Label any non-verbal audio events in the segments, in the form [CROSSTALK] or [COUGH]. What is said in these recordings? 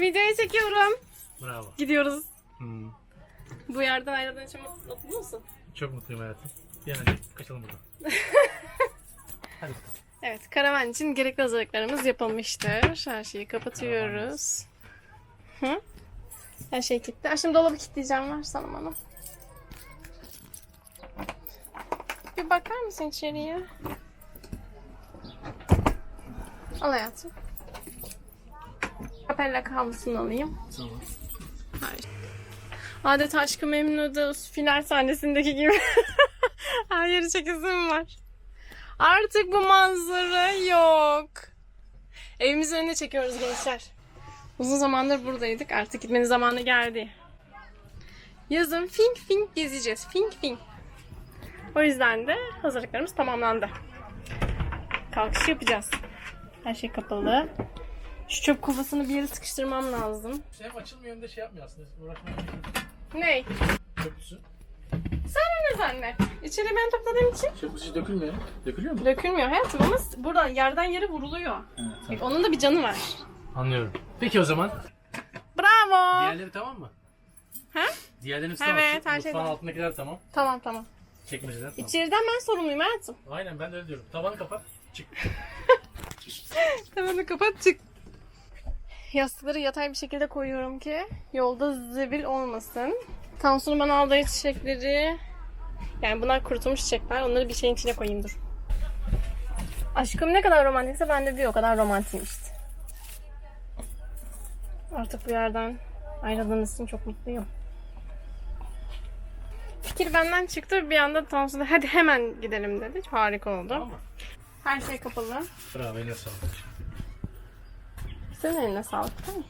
Videoyu çekiyorum. Bravo. Gidiyoruz. Hmm. Bu yerden ayrıldığın için mutlu musun? Çok mutluyum hayatım. Bir an önce kaçalım buradan. [LAUGHS] Hadi bakalım. Evet, karavan için gerekli hazırlıklarımız yapılmıştır. Her şeyi kapatıyoruz. Hı? Her şey kilitli. Aa, Şimdi dolabı kilitleyeceğim. Ver sana bana. Bir bakar mısın içeriye? Al hayatım. Kapella havlusunu alayım. Tamam. Hayır. Adeta Aşkı Memnu'da final sahnesindeki gibi. [LAUGHS] Her yeri çekesim var. Artık bu manzara yok. Evimizin önüne çekiyoruz gençler. Uzun zamandır buradaydık. Artık gitmenin zamanı geldi. Yazın fink fink gezeceğiz. Fink fink. O yüzden de hazırlıklarımız tamamlandı. Kalkış yapacağız. Her şey kapalı. Şu çöp kovasını bir yere sıkıştırmam lazım. Şey açılmıyor hem de şey yapmıyor aslında. Uğraşmaya Ney? Köprüsü. Sen ne zannet? İçeri ben topladığım için Köprüsü dökülmüyor. Dökülüyor mu? dökülmüyor hayatım ama buradan yerden yere vuruluyor. Evet, Onun da bir canı var. Anlıyorum. Peki o zaman. Bravo. Diğerleri tamam mı? Ha? Diğerlerini Evet, tamam. her Mutfağın şey tamam. altındakiler tamam. Tamam tamam. Çekmeceler tamam. İçeriden ben sorumluyum hayatım. Aynen ben de öyle diyorum. Tavanı kapat. Çık. [LAUGHS] Tavanı kapat çık. Yastıkları yatay bir şekilde koyuyorum ki yolda zebil olmasın. Tansu'nun bana aldığı çiçekleri yani bunlar kurutulmuş çiçekler. Onları bir şeyin içine koyayım dur. Aşkım ne kadar romantikse ben de bir o kadar romantikim işte. Artık bu yerden ayrıldığınız için çok mutluyum. Fikir benden çıktı. Bir anda Tansu da hadi hemen gidelim dedi. Harika oldu. Her şey kapalı. Bravo eline sağlık. Senin eline sağlık tamam mı?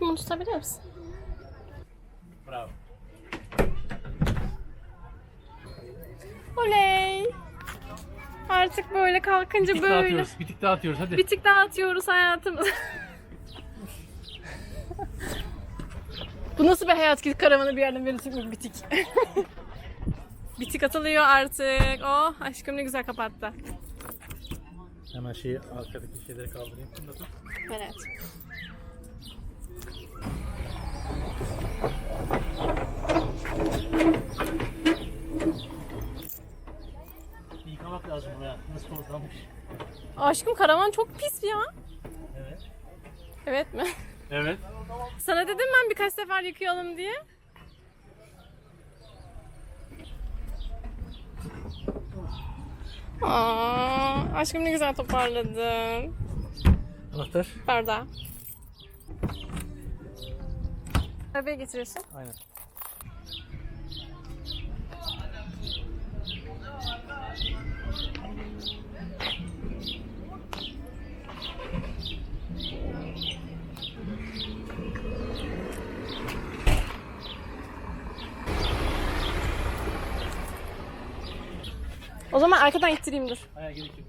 Bunu tutabilir misin? Bravo. Oley! Artık böyle kalkınca Bir tık böyle. dağıtıyoruz. Bir tık dağıtıyoruz hadi. Bir tık daha atıyoruz hayatımız. Bu nasıl bir hayat ki karavanı bir yerden böyle çıkmış bitik. [LAUGHS] bitik atılıyor artık. Oh aşkım ne güzel kapattı. Hemen şeyi arkadaki şeyleri kaldırayım. Bunu. Evet. Yıkamak lazım buraya. Nasıl tozlanmış. Aşkım karavan çok pis ya. Evet. Evet mi? Evet. Sana dedim ben birkaç sefer yıkayalım diye. Aa, aşkım ne güzel toparladın. Anahtar. Bardağı. Arabaya getiriyorsun. Aynen. O zaman arkadan ittireyim dur. Ayağa gerek yok.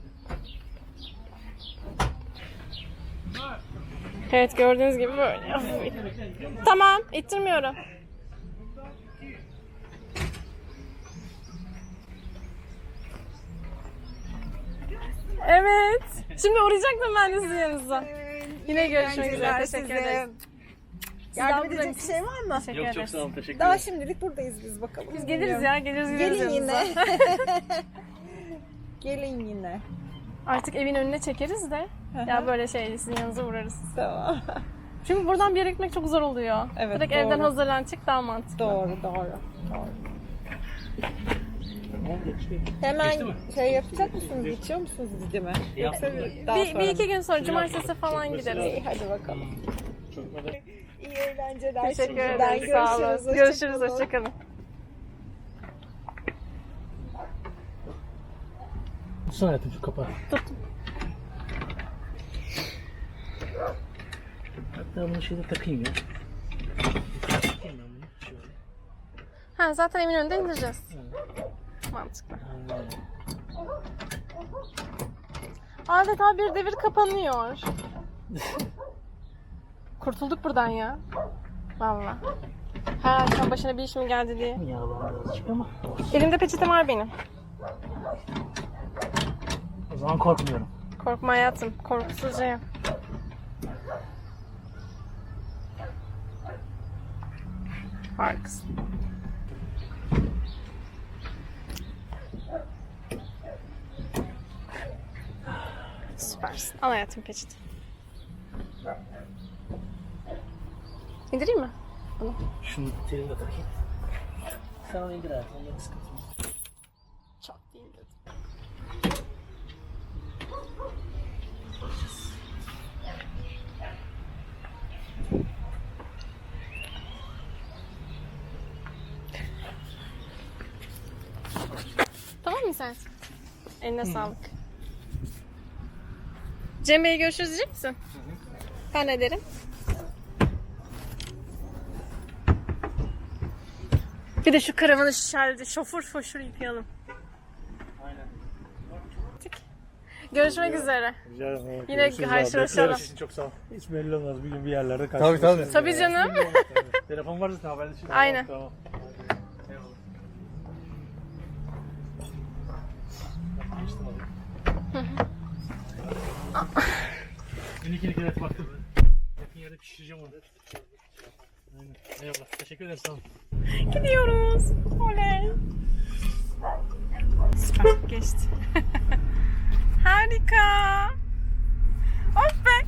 Evet gördüğünüz gibi böyle. tamam ittirmiyorum. Evet. Şimdi uğrayacaktım ben de sizin yanınıza. Yine görüşmek üzere. Teşekkür ederiz. Yardım edecek bir şey var mı? Yok çok sağ olun. Teşekkür Daha ederim. şimdilik buradayız biz bakalım. Biz geliriz ya. Geliriz gideriz Gelin yine. [LAUGHS] Gelin yine. Artık evin önüne çekeriz de. ya böyle şey sizin yanınıza uğrarız. Tamam. Çünkü buradan bir yere gitmek çok zor oluyor. Evet, Direkt doğru. evden hazırlan çık daha mantıklı. doğru doğru. Doğru. Hemen şey yapacak mısınız? Geçiyor musunuz dizime? Yoksa daha Bir, sonra bir iki gün sonra cumartesi falan gideriz. İyi hadi bakalım. İyi eğlenceler. Teşekkür şimdiden. ederim. Sağ olun. Görüşürüz. Görüşürüz. hoşça kalın. Hoşçakalın. Tutsana hayatım şu kapağı. Tuttum. Hatta bunu şeyde takayım ya. Takayım ben bunu. Şöyle. Ha zaten evin önünde indireceğiz. Mantıklı. Adeta bir devir kapanıyor. [LAUGHS] Kurtulduk buradan ya. Valla. Her akşam başına bir işim geldi diye. Yağlandı azıcık ama. Elimde peçete var benim zaman korkmuyorum. Korkma hayatım. Korkusuzca yap. Süpersin. Al hayatım peçete. İndireyim mi? Bunu. Şunu trine takayım. Sen onu indir hayatım. Yarısı Tamam mı sen? Eline sağlık. Cem Bey'e görüşürüz diyecek misin? Ben ederim. Bir de şu karavanı şişerdi. Şofur foşur yıkayalım. Aynen. Görüşmek üzere. Rica ederim. Yine Görüşürüz karşılaşalım. abi. için çok sağ ol. Hiç belli olmaz. Bir gün bir yerlerde karşılaşırız. Tabii canım. Telefon varsa zaten haberleşelim. Aynen. Tamam. Eyvallah. Geçtim alayım. Minik minik evet baktım. Yakın yerde pişireceğim onu. Aynen. Eyvallah. Teşekkür ederim sağ ol. Gidiyoruz. Oley. Süper geçti. [LAUGHS] Harika. Of be.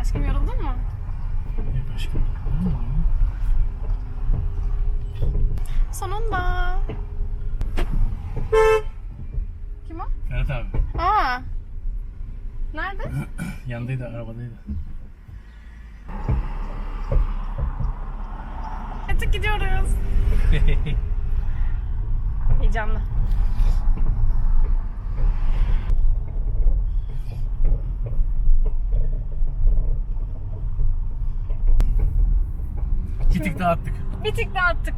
Aşkım yoruldun mu? Ne başka? Sonunda. Kim o? Ferhat abi. Aa. Nerede? [CLEARS THROAT] Yandaydı arabadaydı. Artık gidiyoruz. [LAUGHS] Heyecanlı. Bir tık daha attık. Bir tık daha attık.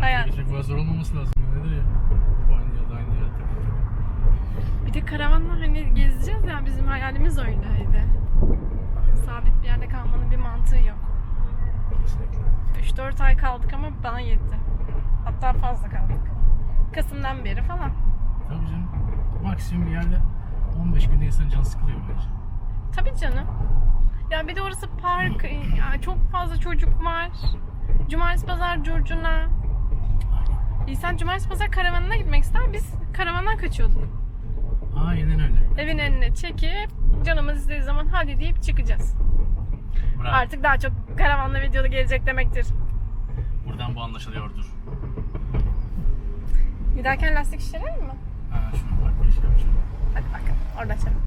Hayat. geçecek bu zor olmaması lazım. Nedir ya? Bu aynı yerde aynı yerde takıldık. Bir de karavanla hani gezeceğiz ya bizim hayalimiz öyleydi. Sabit bir yerde kalmanın bir mantığı yok. Kesinlikle. 3-4 ay kaldık ama bana yetti. Hatta fazla kaldık. Kasım'dan beri falan. Tabii canım. Maksimum bir yerde 15 günde insan can sıkılıyor bence. Tabii canım. Ya bir de orası park, ya çok fazla çocuk var. Cumartesi pazar curcuna. İnsan cumartesi pazar karavanına gitmek ister. Biz karavandan kaçıyorduk. Aynen öyle. Evin önüne çekip canımız istediği zaman hadi deyip çıkacağız. Bravo. Artık daha çok karavanla videolu gelecek demektir. Buradan bu anlaşılıyordur. Giderken lastik şişirelim mi? Ha şuna bak bir şey yapacağım. Hadi bakalım. Orada açalım.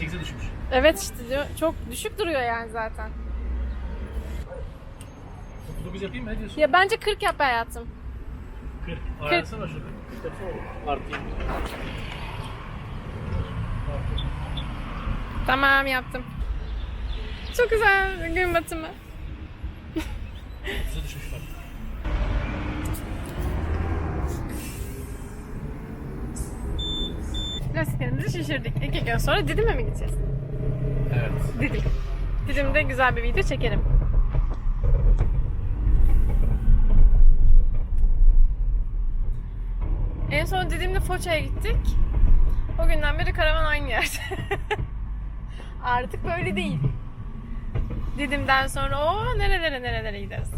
58'e düşmüş. Evet işte diyor. Çok düşük duruyor yani zaten. 39 yapayım mı? Ne diyorsun? Ya bence 40 yap hayatım. 40. Ayarlasana şurada. İşte bu. Tamam yaptım. Çok güzel gün batımı. 30'a düşmüş bak. Lastiklerimizi şişirdik. İki gün sonra Didim'e mi gideceğiz? Evet. Didim. Didim'de güzel bir video çekerim. Son Didim'de Foça'ya gittik. O günden beri karavan aynı yerde. [LAUGHS] Artık böyle değil. Didim'den sonra o nerelere nerelere gideriz.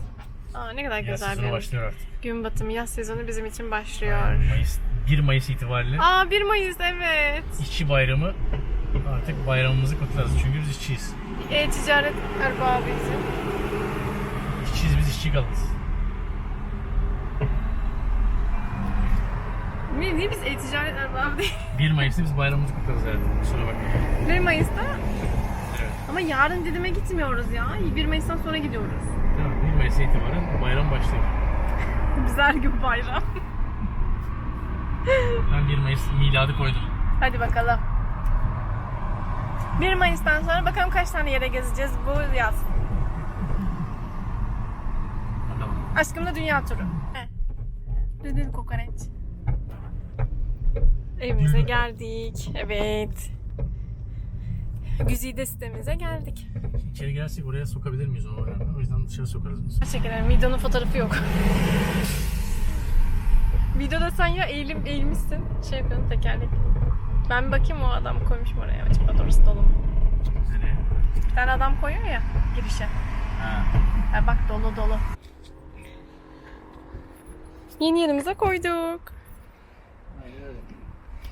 Aa, ne kadar Yaz güzel sezonu bir başlıyor artık. gün batımı. Yaz sezonu bizim için başlıyor. Mayıs, 1 Mayıs itibariyle Aa 1 Mayıs evet. işçi bayramı artık bayramımızı kutlarız. Çünkü biz işçiyiz. E-ticaret erbabıyız. İşçiyiz biz işçi kalırız. Niye, niye biz e-ticaret erbabı [LAUGHS] değil? 1 Mayıs'ta biz bayramımızı kutlarız hayatım. Kusura bakma. 1 Mayıs'ta Evet. ama yarın Didim'e gitmiyoruz ya. 1 Mayıs'tan sonra gidiyoruz. Tamam, 1 Mayıs'a itibaren bayram başlıyor. [LAUGHS] Biz her gün bayram. Ben 1 Mayıs miladı koydum. Hadi bakalım. 1 Mayıs'tan sonra bakalım kaç tane yere gezeceğiz bu yaz. Bakalım. Aşkımla dünya turu. He. Dedin kokoreç. Evimize geldik. Evet. Güzide sitemize geldik. İçeri girersek oraya sokabilir miyiz onu önemli. O yüzden dışarı sokarız biz. Gerçekten videonun fotoğrafı yok. Videoda sen ya eğilim, eğilmişsin. Şey yapıyorsun tekerlek. Ben bakayım o adam koymuş mu oraya. Acaba doğrusu dolu mu? Nereye? Bir tane adam koyuyor ya girişe. Ha. Ha, bak dolu dolu. Yeni yerimize koyduk.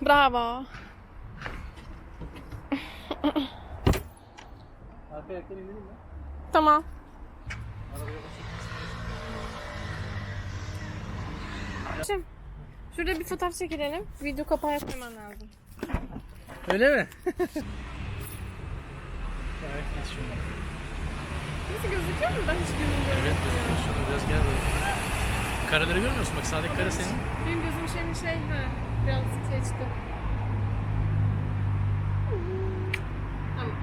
Bravo. Arka mi? Tamam. Şimdi şurada bir fotoğraf çekilelim. Video kapağı koyman lazım. Öyle mi? Nasıl gözüküyor mu? Ben hiç görmüyorum. Evet, gözüküyor. Şunu biraz gel böyle. Karaları görmüyor musun? Bak sağdaki kare senin. Benim gözüm şey şey ha. Biraz şey çıktı. Tamam.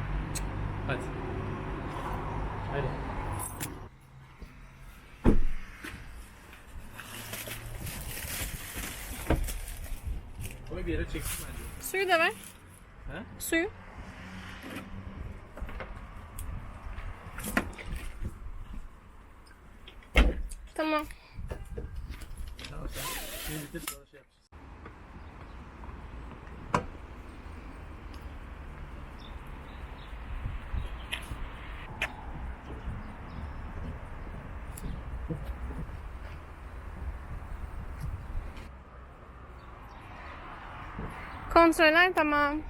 Hadi. Hadi. Koy bir yere çeksin bence. Suyu da ver. He? Suyu. Tamam. Tamam sen. Şimdi bitir sonra şey yapacağız. Kontroller tamam.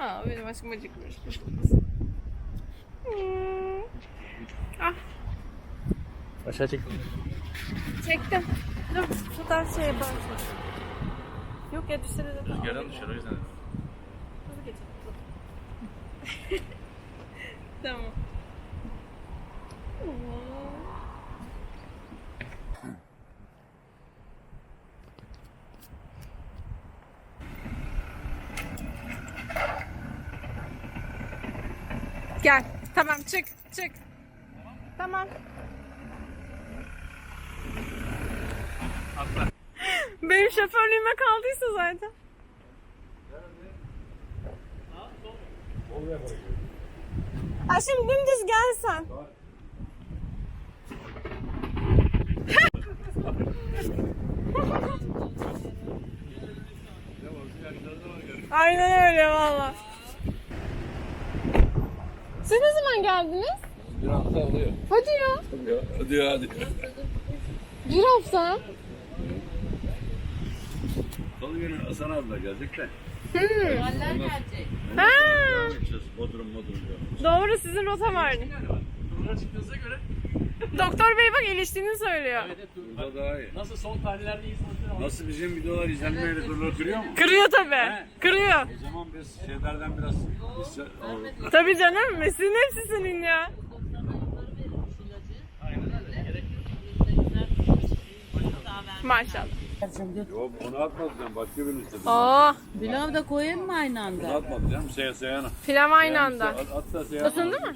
Aa benim aşkım acıkmış. Hmm. Ah Aşağı çek. çektim. Dur fotoğraf şey yaparsın. Yok ya düşse de Rüzgardan düşer o yüzden. Hızlı geçelim. tamam. Gel. Tamam çık çık. Tamam. Atla. [LAUGHS] Benim şoförlüğüme kaldıysa zaten. Ha şimdi dümdüz gelsen. [LAUGHS] Aynen öyle valla. Siz ne zaman geldiniz? Bir hafta oluyor. Hadi ya. Hadi ya hadi. Bir hafta. Salı günü Hasan abi de gelecek de. Ha, Gideceğiz. Bodrum Bodrum diyor. doğru sizin rota vardı. Buradan çıktığınıza göre. Doktor bey bak iyileştiğini söylüyor. Evet, evet. Burada daha iyi. Nasıl son tarihlerde aldı. Nasıl bizim videolar izlenmeyle durur kırıyor mu? Kırıyor tabi. He. Kırıyor. O zaman biz şeylerden biraz alalım. Tabi canım. Mesleğin hepsi senin ya. Maşallah. Yok onu atmadı canım. Başka birini istedim. Oo, Pilav da koyayım mı aynı Onu anda? atmadı canım. Seyhan Seyhan'a. pilav aynı anda. At, at da Seyhan'a. Isındı mı?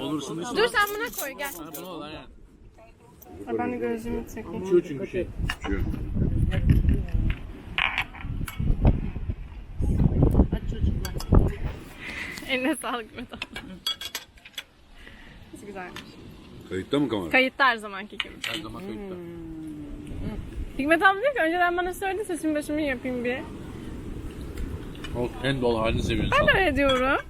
Olursun diyorsun. Dur sen buna koy gel. Ha, bunu ol aynen. Ben de gözümü çekeyim. Uçuyor çünkü şey. Şu. Eline sağlık Hikmet abla. Çok güzelmiş. Kayıtta mı kamera? Kayıtta her zamanki gibi. Her zaman kayıtta. Hikmet abla diyor ki önceden bana söyledi sesim başımı yapayım bir. O en doğal halini seviyorsun. Ben de öyle diyorum.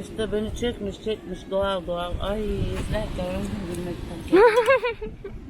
İşte beni çekmiş çekmiş doğal doğal. Ay izlerken öldüm gülmekten. [LAUGHS]